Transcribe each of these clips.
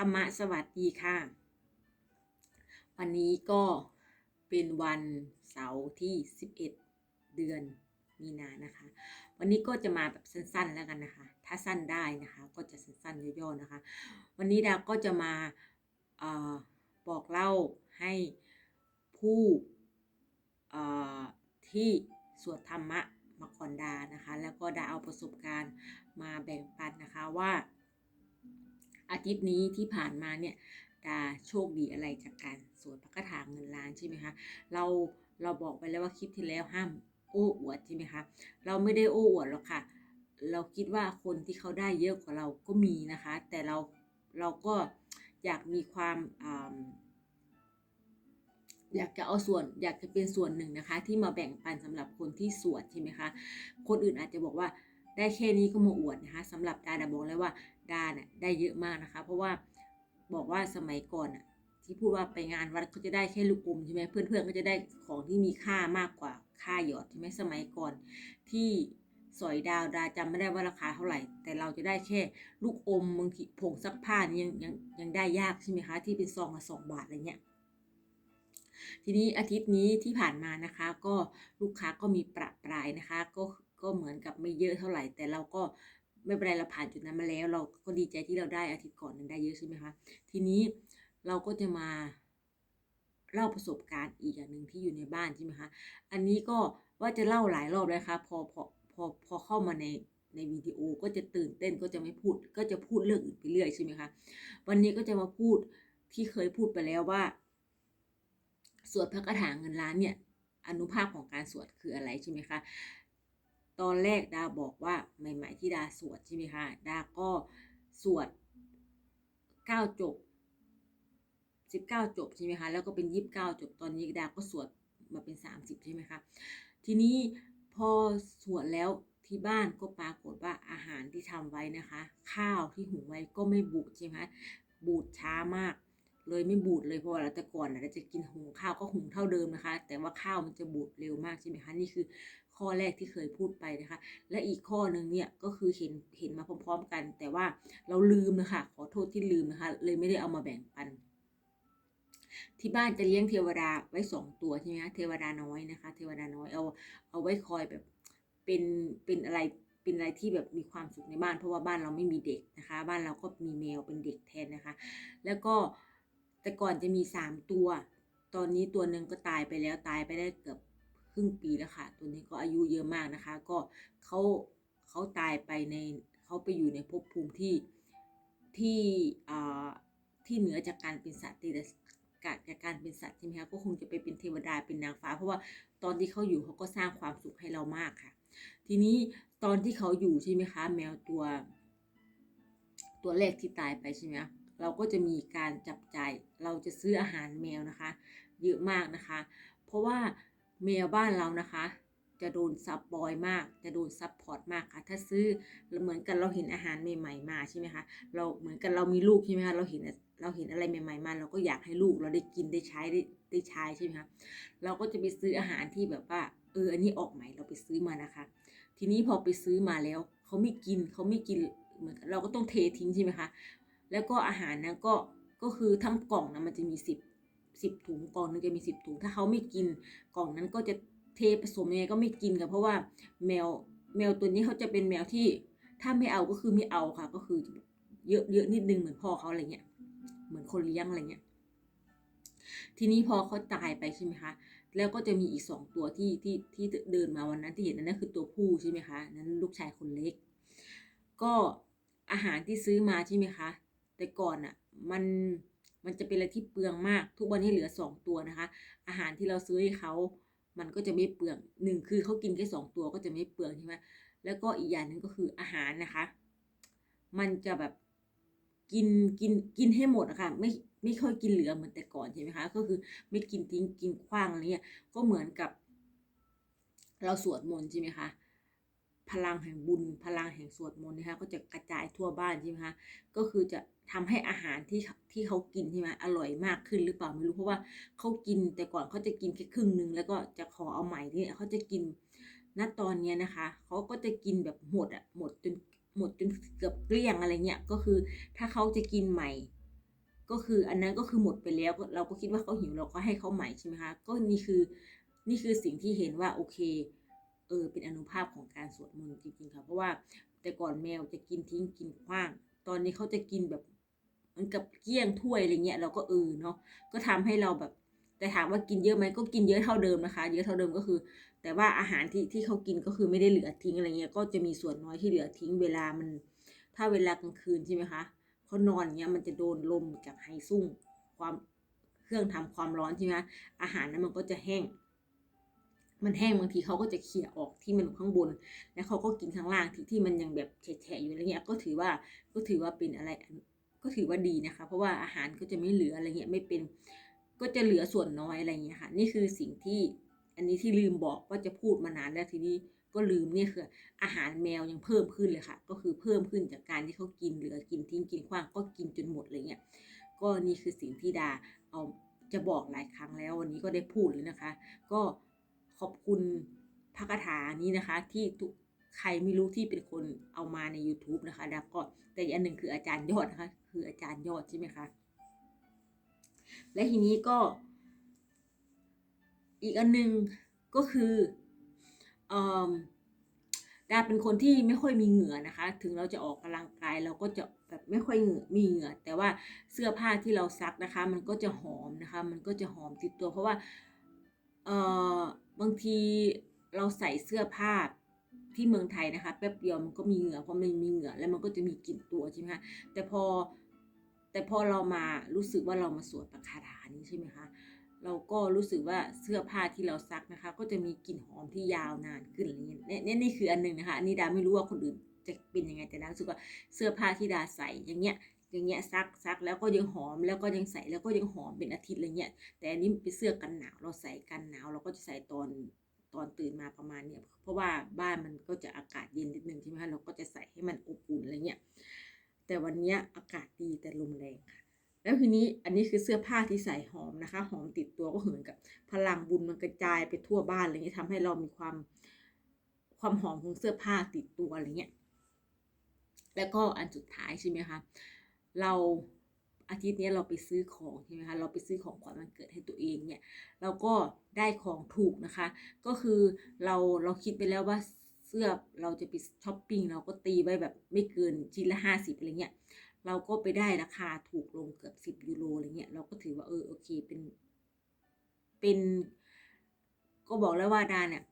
ธรรมะสวัสดีค่ะ วันนี้ก็เป็นวันเสาร์ที่ 11 เดือนมีนานะคะ วันนี้ก็จะมาแบบสั้นๆแล้วกันนะคะ ถ้าสั้นได้นะคะ ก็จะสั้นๆย่อๆนะคะ วันนี้ดาวก็จะมาอบอกเล่าให้ผู้ที่สวดธรรมะมาก่อนดานะคะ แล้วก็ดาเอาประสบการณ์มาแบ่งปันนะคะว่า อาทิตย์นี้ที่ผ่านมาเนี่ยดาโชคดีอะไรจากการสวดพระคาถาเงินล้านใช่ไหมคะเราเราบอกไปแล้วว่าคลิปที่แล้วห้ามโอ้อวดใช่ไหมคะเราไม่ได้โอ้อวดหรอกค่ะ เราคิดว่าคนที่เขาได้เยอะกว่าเราก็มีนะคะ แต่เราเราก็อยากมีความอ่าอยากจะเอาส่วนอยากจะเป็นส่วนหนึ่งนะคะ ที่มาแบ่งปันสำหรับคนที่สวดใช่ไหมคะ คนอื่นอาจจะบอกว่า ได้แค่นี้ก็มาอวดนะคะสำหรับดาดาบอกเลยว่าดาเนี่ยได้เยอะมากนะคะ เพราะว่าบอกว่าสมัยก่อนอะที่พูดว่าไปงานวัดเขาจะได้แค่ลูกอมใช่ไหมเพื่อนๆก็จะได้ของที่มีค่ามากกว่าค่าหยอดใช่ไหมสมัยก่อน ที่สอยดาวดาจำไม่ได้ว่าราคาเท่าไหร่ แต่เราจะได้แค่ลูกอมบางทีผงซักผ้านี่ยังยังยังได้ยากใช่ไหมคะที่เป็นซองละสองบาทอะไรเงี้ยทีนี้อาทิตย์นี้ที่ผ่านมานะคะ ก็ลูกค้าก็มีประปรายนะคะก็ ก็เหมือนกับไม่เยอะเท่าไหร่ แต่เราก็ไม่เป็นไรเราผ่านจุดนั้นมาแล้ว เราก็ดีใจที่เราได้อาทิตย์ก่อนนั้นได้เยอะใช่ไหมคะทีนี้เราก็จะมาเล่าประสบการณ์อีกอย่างหนึ่งที่อยู่ในบ้านใช่ไหมคะอันนี้ก็ว่าจะเล่าหลายรอบแล้วค่ะพอพอพอพอเข้ามาในในวิดีโอก็จะตื่นเต้นก็จะไม่พูด ก็จะพูดเรื่องอื่นไปเรื่อยใช่ไหมคะวันนี้ก็จะมาพูดที่เคยพูดไปแล้วว่า สวดพระคาถาเงินล้านเนี่ยอนุภาพของการสวดคืออะไรใช่ไหมคะ ตอนแรกดาบอกว่าใหม่ๆที่ดาสวดใช่ไหมคะดาก็สวดเก้าจบสิบเก้าจบใช่ไหมคะแล้วก็เป็นยี่สิบเก้าจบตอนนี้ดาก็สวดมาเป็นสามสิบใช่ไหมคะทีนี้พอสวดแล้วที่บ้านก็ปรากฏว่าอาหารที่ทำไว้นะคะ ข้าวที่หุงไว้ก็ไม่บูดใช่ไหมคะบูดช้ามาก เลยไม่บูดเลยเพราะว่าเราแต่ก่อนเราจะกินหุงข้าวก็หุงเท่าเดิมนะคะ แต่ว่าข้าวมันจะบูดเร็วมากใช่ไหมคะนี่คือ ข้อแรกที่เคยพูดไปนะคะ และอีกข้อหนึ่งเนี่ยก็คือเห็นเห็นมาพร้อม ๆ กัน แต่ว่าเราลืมนะคะขอโทษที่ลืมนะคะ เลยไม่ได้เอามาแบ่งปัน ที่บ้านจะเลี้ยงเทวดาไว้สองตัวใช่ไหมคะเทวดาน้อยนะคะ เทวดาน้อยเอาเอาไว้คอยแบบเป็นเป็นอะไรเป็นอะไรที่แบบมีความสุขในบ้าน เพราะว่าบ้านเราไม่มีเด็กนะคะ บ้านเราก็มีแมวเป็นเด็กแทนนะคะ แล้วก็แต่ก่อนจะมีสามตัว ตอนนี้ตัวหนึ่งก็ตายไปแล้วตายไปได้เกือบ รึ่งปีแล้วค่ะ ตัวนี้ก็อายุเยอะมากนะคะ ก็เขาเขาตายไปในเขาไปอยู่ในภพภูมิที่ที่อ่าที่เหนือจากการเป็นสัตว์ที่จากการเป็นสัตว์ใช่ไหมคะก็คงจะไปเป็นเทวดาเป็นนางฟ้า เพราะว่าตอนที่เขาอยู่เขาก็สร้างความสุขให้เรามากค่ะ ทีนี้ตอนที่เขาอยู่ใช่ไหมคะแมวตัว ตัวแรกที่ตายไปใช่ไหมคะเราก็จะมีการจับจ่ายเราจะซื้ออาหารแมวนะคะ เยอะมากนะคะ เพราะว่า แมวบ้านเรานะคะ จะโดนซับบอยมาก จะโดนซับพอร์ตมากค่ะ ถ้าซื้อเหมือนกันเราเห็นอาหารใหม่ๆมาใช่ไหมคะ เราเหมือนกันเรามีลูกใช่ไหมคะ เราเห็นเราเห็นอะไรใหม่ๆมาเราก็อยากให้ลูกเราได้กินได้ใช้ได้ได้ใช้ใช่ไหมคะ เราก็จะไปซื้ออาหารที่แบบว่าเอออันนี้ออกใหม่เราไปซื้อมานะคะ ทีนี้พอไปซื้อมาแล้วเขาไม่กินเขาไม่กินเหมือนเราก็ต้องเททิ้งใช่ไหมคะ แล้วก็อาหารนะก็ก็คือทั้งกล่องนะมันจะมีสิบ สิบถุงกล่องนึงจะมีสิบถุง ถ้าเขาไม่กินกล่องนั้นก็จะเทผสมยังไงก็ไม่กินค่ะเพราะว่าแมวแมวตัวนี้เขาจะเป็นแมวที่ถ้าไม่เอาก็คือไม่เอาค่ะ ก็คือเยอะเยอะนิดนึงเหมือนพ่อเขาอะไรเงี้ยเหมือนคนเลี้ยงอะไรเงี้ยทีนี้พอเขาตายไปใช่ไหมคะแล้วก็จะมีอีกสองตัวที่ที่ที่เดินมาวันนั้นที่เห็นนั่นคือตัวผู้ใช่ไหมคะนั้นลูกชายคนเล็ก ก็อาหารที่ซื้อมาใช่ไหมคะ แต่ก่อนอะ่ะมัน มันจะเป็นอะไรที่เปลืองมาก ทุกวันนี้เหลือสองตัวนะคะ อาหารที่เราซื้อให้เขา มันก็จะไม่เปลืองหนึ่งคือเขากินแค่สองตัวก็จะไม่เปลืองใช่ไหมแล้วก็อีกอย่างหนึ่งก็คืออาหารนะคะ มันจะแบบกินกินกินให้หมดอะค่ะไม่ไม่ค่อยกินเหลือเหมือนแต่ก่อนใช่ไหมคะ ก็คือไม่กินทิ้งกินขว้างอะไรเงี้ยก็เหมือนกับ เราสวดมนต์ใช่ไหมคะ พลังแห่งบุญ พลังแห่งสวดมนต์นะคะก็จะกระจายทั่วบ้านใช่ไหมคะก็คือจะทำให้อาหารที่ที่เขากินใช่ไหมอร่อยมากขึ้นหรือเปล่าไม่รู้เพราะว่าเขากินแต่ก่อนเขาจะกินแค่ครึ่งหนึ่งแล้วก็จะขอเอาใหม่นี่เขาจะกินณตอนนี้นะคะเขาก็จะกินแบบหมดอะหมดจนหมดจนเกือบเกลี้ยงอะไรเงี้ยก็คือถ้าเขาจะกินใหม่ ก็คืออันนั้นก็คือหมดไปแล้วเราก็คิดว่าเขาหิวเราก็ให้เขาใหม่ใช่ไหมคะก็นี่คือนี่คือสิ่งที่เห็นว่าโอเค เออเป็นอนุภาพของการสวดมนต์จริงๆค่ะ เพราะว่าแต่ก่อนแมวจะกินทิ้งกินขว้าง ตอนนี้เขาจะกินแบบเหมือนกับเกี้ยงถ้วยอะไรเงี้ยเราก็เออเนาะก็ทำให้เราแบบ แต่ถามว่ากินเยอะไหมก็กินเยอะเท่าเดิมนะคะ เยอะเท่าเดิมก็คือ แต่ว่าอาหารที่ที่เขากินก็คือไม่ได้เหลือทิ้งอะไรเงี้ยก็จะมีส่วนน้อยที่เหลือทิ้งเวลามัน ถ้าเวลากลางคืนใช่ไหมคะเขานอนเงี้ยมันจะโดนลมจากไฮซุ่งความเครื่องทำความร้อนใช่ไหมอาหารนั้นมันก็จะแห้ง มันแห้งบางทีเขาก็จะเขี่ยออกที่มันอยู่ข้างบน แล้วเขาก็กินข้างล่างที่ที่มันยังแบบแฉะอยู่อะไรเงี้ย ก็ถือว่าก็ถือว่าเป็นอะไร ก็ถือว่าดีนะคะ เพราะว่าอาหารก็จะไม่เหลืออะไรเงี้ยไม่เป็น ก็จะเหลือส่วนน้อยอะไรเงี้ยค่ะ นี่คือสิ่งที่อันนี้ที่ลืมบอกว่าจะพูดมานานแล้วทีนี้ก็ลืมเนี่ยคืออาหารแมวยังเพิ่มขึ้นเลยค่ะ ก็คือเพิ่มขึ้นจากการที่เขากินเหลือกินทิ้งกินขว้างก็กินจนหมดเลยเนี่ยก็นี่คือสิ่งที่ดาเอาจะบอกหลายครั้งแล้ววันนี้ก็ได้พูดเลยนะคะ ก็ ขอบคุณพระคาถานี้นะคะ ที่ทุกใครไม่รู้ที่เป็นคนเอามาใน YouTube นะคะดาก็แต่อีกอันหนึ่งคืออาจารย์ยอดนะคะ คืออาจารย์ยอดใช่ไหมคะ และทีนี้ก็ อีกอันหนึ่งก็คือเออดาเป็นคนที่ไม่ค่อยมีเหงื่อนะคะ ถึงเราจะออกกำลังกายเราก็จะแบบไม่ค่อยเหงื่อมีเหงื่อ แต่ว่าเสื้อผ้าที่เราซักนะคะ มันก็จะหอมนะคะ มันก็จะหอมติดตัวเพราะว่า เอ่อ บางทีเราใส่เสื้อผ้าที่เมืองไทยนะคะแป๊บเดียวมันก็มีเหงื่อพอมันมีเหงื่อแล้วมันก็จะมีกลิ่นตัวใช่ไหมคะแต่พอแต่พอเรามารู้สึกว่าเรามาสวดปคาถานี้ใช่ไหมคะเราก็รู้สึกว่าเสื้อผ้าที่เราซักนะคะ ก็จะมีกลิ่นหอมที่ยาวนานขึ้นอะไรเงี้ยนี่นี่นี่คืออันหนึ่งนะคะอันนี้ดาไม่รู้ว่าคนอื่นจะเป็นยังไงแต่ดารู้สึกว่าเสื้อผ้าที่ดาใส่อย่างเงี้ย อย่างเงี้ยซักซักแล้วก็ยังหอมแล้วก็ยังใส่แล้วก็ยังหอมเป็นอาทิตย์อะไรเงี้ยแต่อันนี้เป็นเสื้อกันหนาวเราใส่กันหนาวเราก็จะใส่ตอนตอนตื่นมาประมาณเนี้ยเพราะว่าบ้านมันก็จะอากาศเย็นนิดนึงใช่ไหมคะเราก็จะใส่ให้มันอบอุ่นอะไรเงี้ยแต่วันเนี้ยอากาศดีแต่ลมแรงค่ะแล้วทีนี้อันนี้คือเสื้อผ้าที่ใส่หอมนะคะ หอมติดตัวก็เหมือนกับพลังบุญมันกระจายไปทั่วบ้านอะไรเงี้ยทำให้เรามีความความหอมของเสื้อผ้าติดตัวอะไรเงี้ยแล้วก็อันสุดท้ายใช่ไหมคะ เราอาทิตย์นี้เราไปซื้อของใช่ไหมคะ เราไปซื้อของขวัญวันเกิดให้ตัวเองเนี่ย เราก็ได้ของถูกนะคะ ก็คือเราเราคิดไปแล้วว่าเสื้อเราจะไปช้อปปิ้งเราก็ตีไว้แบบไม่เกินชิ้นละห้าสิบอะไรเงี้ย เราก็ไปได้ราคาถูกลงเกือบสิบยูโรอะไรเงี้ย เราก็ถือว่าเออโอเคเป็นเป็น ก็บอกแล้วว่าดาเนี่ย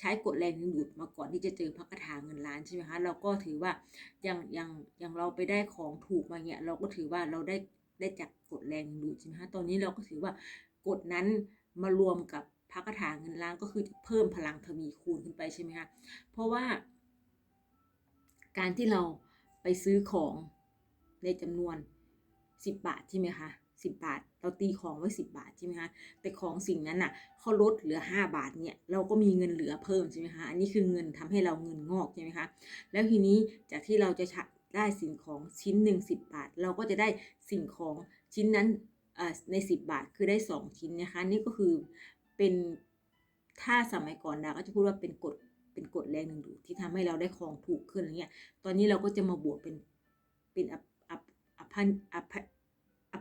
ใช้กฎแรงดึงดูดมาก่อนที่จะเจอพระคาถาเงินล้านใช่ไหมคะเราก็ถือว่าอย่างอย่างอย่างเราไปได้ของถูกมาเงี้ยเราก็ถือว่าเราได้ได้จากกฎแรงดึงดูดใช่ไหมคะตอนนี้เราก็ถือว่ากฎนั้นมารวมกับพระคาถาเงินล้านก็คือจะเพิ่มพลังทวีคูณขึ้นไปใช่ไหมคะเพราะว่า การที่เราไปซื้อของในจำนวน 10 บาทใช่ไหมคะ 10 บาท เราตีของไว้ 10 บาทใช่ไหมคะแต่ของสิ่งนั้นน่ะเขาลดเหลือ 5 บาทเนี่ยเราก็มีเงินเหลือเพิ่มใช่ไหมคะอันนี้คือเงินทำให้เราเงินงอกใช่ไหมคะแล้วทีนี้จากที่เราจะได้สิ่งของชิ้นหนึ่ง10 บาท เราก็จะได้สิ่งของชิ้นนั้นใน 10 บาทคือได้ 2 ชิ้นนะคะนี่ก็คือเป็นถ้าสมัยก่อนดาก็จะพูดว่าเป็นกฎเป็นกฎแรงหนึ่งดูที่ทำให้เราได้ของถูกขึ้นอะไรเงี้ย ตอนนี้เราก็จะมาบวกเป็นเป็นอภิอภิอภิอ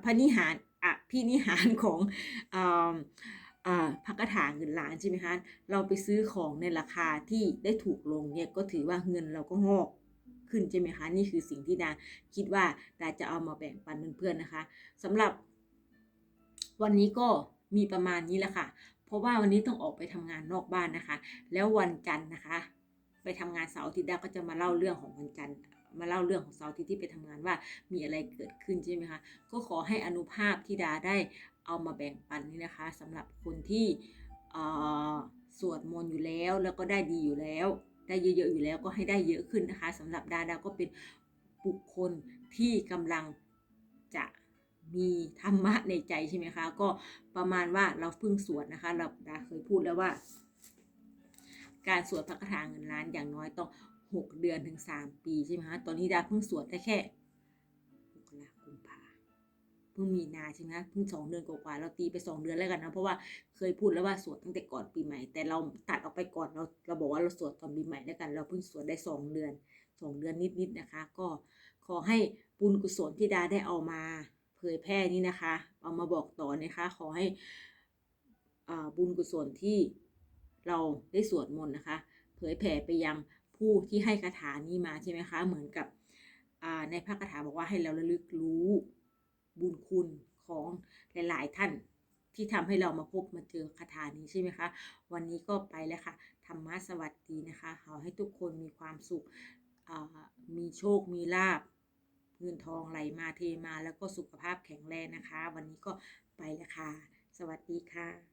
ภินิหารอภินิหารของพักถาเงินล้านใช่ไหมคะ เราไปซื้อของในราคาที่ได้ถูกลงเนี่ยก็ถือว่าเงินเราก็งอกขึ้นใช่ไหมคะ นี่คือสิ่งที่ดาคิดว่าดาจะเอามาแบ่งปันเพื่อนๆนะคะสำหรับ วันนี้ก็มีประมาณนี้แหละค่ะ เพราะว่าวันนี้ต้องออกไปทำงานนอกบ้านนะคะ แล้ววันจันทร์นะคะ ไปทำงานเสาร์อาทิตย์ดาก็จะมาเล่าเรื่องของวันจันทร์ มาเล่าเรื่องของเสาร์ทิตย์ที่ไปทำงานว่ามีอะไรเกิดขึ้นใช่ไหมคะ ก็ขอให้อนุภาพที่ดาได้เอามาแบ่งปันนี่นะคะสำหรับคนที่สวดมนต์อยู่แล้วแล้วก็ได้ดีอยู่แล้ว ได้เยอะๆอยู่แล้วก็ให้ได้เยอะขึ้นนะคะสำหรับดาดาก็เป็นบุคคลที่กำลังจะมีธรรมะในใจใช่ไหมคะ ก็ประมาณว่าเราเพิ่งสวดนะคะ เราดาเคยพูดแล้วว่า การสวดพระคาถาเงินล้านอย่างน้อยต้อง หกเดือนถึงสามปีใช่ไหมคะตอนนี้ดาเพิ่งสวดได้แค่มกราคมพาเพิ่งมีนาใช่ไหมเพิ่งสองเดือนกว่าๆเราตีไปสองเดือนแล้วกันนะเพราะว่าเคยพูดแล้วว่าสวดตั้งแต่ก่อนปีใหม่ แต่เราตัดออกไปก่อนเราเราบอกว่าเราสวดตอนปีใหม่แล้วกัน เราเพิ่งสวดได้สองเดือนสองเดือนนิดๆนะคะ ก็ขอให้บุญกุศลที่ดาได้เอามาเผยแพร่นี้นะคะ เอามาบอกต่อนะคะ ขอให้อาบุญกุศลที่เราได้สวดมนต์นะคะ เผยแผ่ไปยัง ผู้ที่ให้คาถานี้มาใช่ไหมคะ เหมือนกับในพระคาถาบอกว่าให้เราระลึกรู้บุญคุณของหลาย ๆ ท่านที่ทำให้เรามาพบมาเจอคาถานี้ใช่ไหมคะ วันนี้ก็ไปแล้วค่ะธรรมะสวัสดีนะคะขอให้ทุกคนมีความสุขมีโชคมีลาบเงินทองไหลมาเทมาแล้วก็สุขภาพแข็งแรงนะคะ วันนี้ก็ไปแล้วค่ะ สวัสดีค่ะ